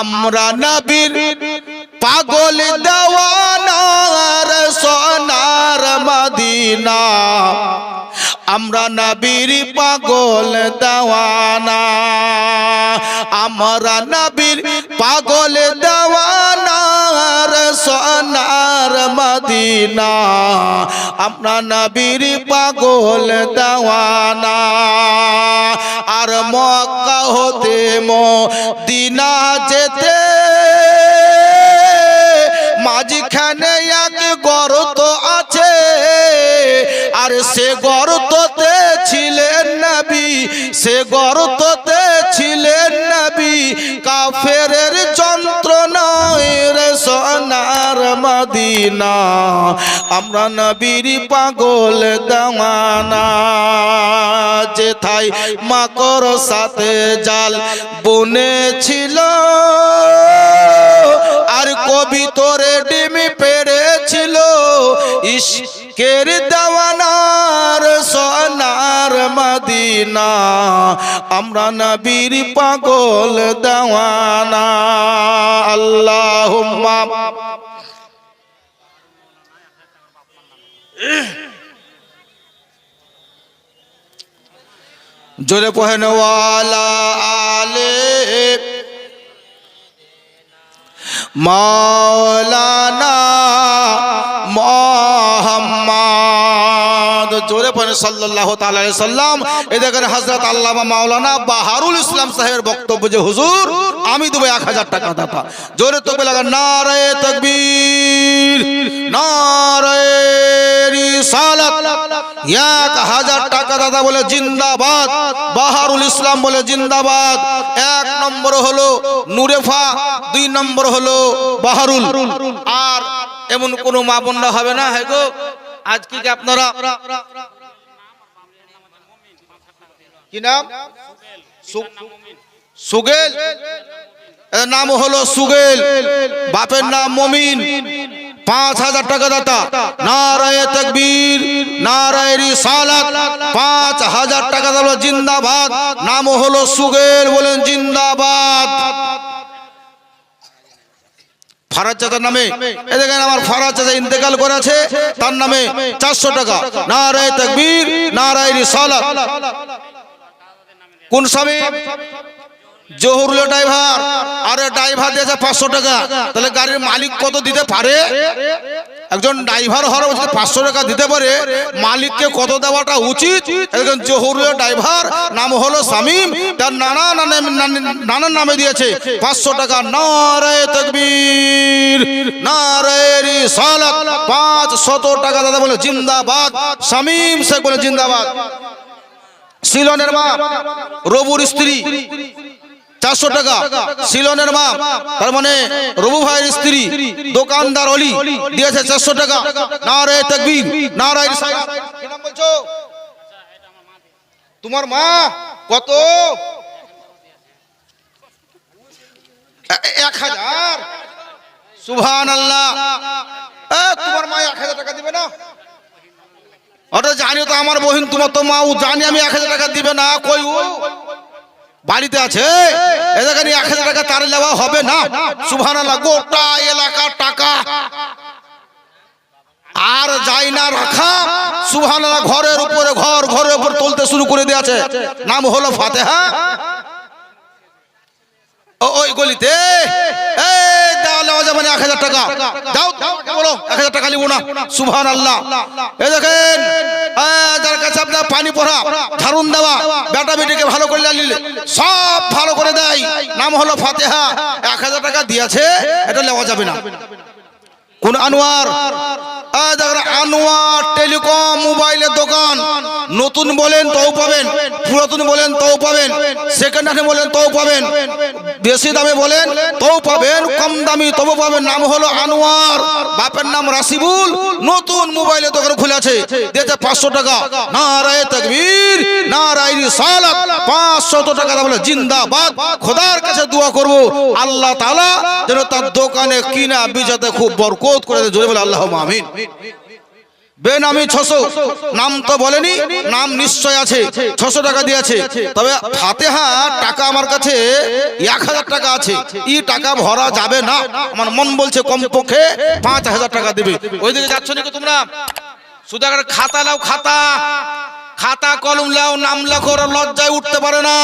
আমরা নবীর পাগল দেওয়ানার সোনার মদিনা। আমরা নবীর পাগল দেওয়ানা। আমরা নবীর পাগল দেওয়ানার মদিনা। আমরা নবীর পাগল দেওয়ানা। আর মক্কা হতে মদিনা যেতে। মাঝখানে এক গর্ত আছে। আর সে গর্ততে ছিলেন নবী, সে গর্ততে ছিলেন মদিনা। আমরা নবীর পাগল দামানা যেথায় মাকর সাথে জাল বুনেছিল আর কবি তোরে ডিমি পেড়েছিল। ইশকের দেওয়ানার সোনার মদিনা। আমরা নবীর পাগল দেওয়ানা আল্লাহ জোরে পহেনওয়ালা আলে। মাওলানা মোহাম্মদ। জোরে মাওলানা বাহারুল ইসলাম বক্তব্য যে, হুজুর, আমি দেবো এক হাজার টাকা দাতা। জোরে তো লাগা রিসালাত এক হাজার টাকা দাদা বলে জিন্দাবাদ। বাহারুল ইসলাম বলে জিন্দাবাদ। এক নম্বর হলো নুরেফা, দুই নম্বর হলো বাহারুল। আর এমন কোনো মা বোনরা হবে না হ্যাঁ গো? আজকে কি আপনারা? কি নাম? সুগেল। নাম হলো সুগেল। বাপের নাম মমিন। পাঁচ হাজার টাকা দাতা। নারায় পাঁচ হাজার টাকা দাতা জিন্দাবাদ। নাম হলো সুগেল বলেন জিন্দাবাদ। ফারাজ চাচার নামে এ আমার ফারাজ চাচা ইন্তেকাল করেছে, তার নামে চারশো টাকা। নারায় তকবীর, নারায় রিসালাত। কোন স্বামী? জহুরুল ড্রাইভার। আরে ড্রাইভার দিয়েছে পাঁচশো টাকা। তাহলে গাড়ির মালিক কত দিতে পারে? একজন ড্রাইভার হওয়ার উচিত পাঁচশো টাকা দিতে পারে। মালিককে কত দেওয়াটা উচিত? একজন জহুরুল ড্রাইভার, নাম হলো শামিম। তার নানা নানান নামে দিয়েছে, পাঁচশো টাকা। নারায় তকবীর, নারায় রিসালাত পাঁচ শত টাকা দাদা বলে, জিন্দাবাদ। শামিম শেখ বলে, জিন্দাবাদ। সিলনের মা, রবুর স্ত্রী চারশো টাকা সিলনের মা তার মানে রবু ভাইয়ের স্ত্রী, দোকানদার অলি দিয়েছে চারশো টাকা। তকবীর নারায় রিসালাত। কি বলছো? তোমার মা কত? এক হাজার? সুভান আল্লাহ তোমার মা এক হাজার টাকা দিবে না? জানি তো আমার বহিন, তোমার তো মা জানি আমি এক হাজার টাকা দিবে না, কই ও? বাড়িতে আছে? এদেরখানে এক হাজার টাকা তার নেওয়া হবে না। সুভান আল্লাহ গোটা এলাকার টাকা। আর যাই না রাখা সুভান আল্লাহ ঘরের উপরে ঘর ঘরের উপর তুলতে শুরু করে দিয়েছে। নাম হলো ফাতেহা। ও- ওই গলিতে। এক হাজার টাকা। দাও দাও বলো এক হাজার টাকা নিবো না। সুভান আল্লাহ এ দেখেন কাছে আপনার পানি পড়া ঝাড়ুন দেওয়া, বেটা বেটিকে ভালো করে নিলে সব ভালো করে দেয়। নাম হলো ফাতেহা। এক হাজার টাকা দিয়েছে, এটা নেওয়া যাবে না। কোন আনোয়ার? আনোয়ার টেলিকম মোবাইলের দোকান। নতুন বলেন তাও পাবেন, পুরাতন বলেন তাও পাবেন সেকেন্ড হ্যান্ড বলেন তাও পাবেন। বেশি দামে বলেন তাও পাবেন, কম দামি, তবু পাবেন। নাম হলো আনোয়ার। বাপের নাম রাসিবুল। নতুন মোবাইলের দোকান খুলেছে দিয়েছে পাঁচশো টাকা। নারায় তকবীর, নারায় রিসালাত। পাঁচশত টাকা বলে জিন্দাবাদ। খোদার কাছে দোয়া করব। আল্লাহ তাআলা যেন তার দোকানে কিনা, বিজাতে খুব বরকত করে জোরে বলে আল্লাহ আমিন। বেনামি ছশো। নাম তো বলেনি, নাম নিশ্চয় আছে, ছশো টাকা দিয়েছে। তবে ফাতেহা টাকা আমার কাছে এক হাজার টাকা আছে। ই টাকা ভরা যাবে না। আমার মন বলছে কমপক্ষে পাঁচ হাজার টাকা দেবে। ওইদিকে যাচ্ছ নাকি তোমরা? শুধু খাতা লাও খাতা। খাতা, কলম লাও নাম লেখো লজ্জায় উঠতে পারে না।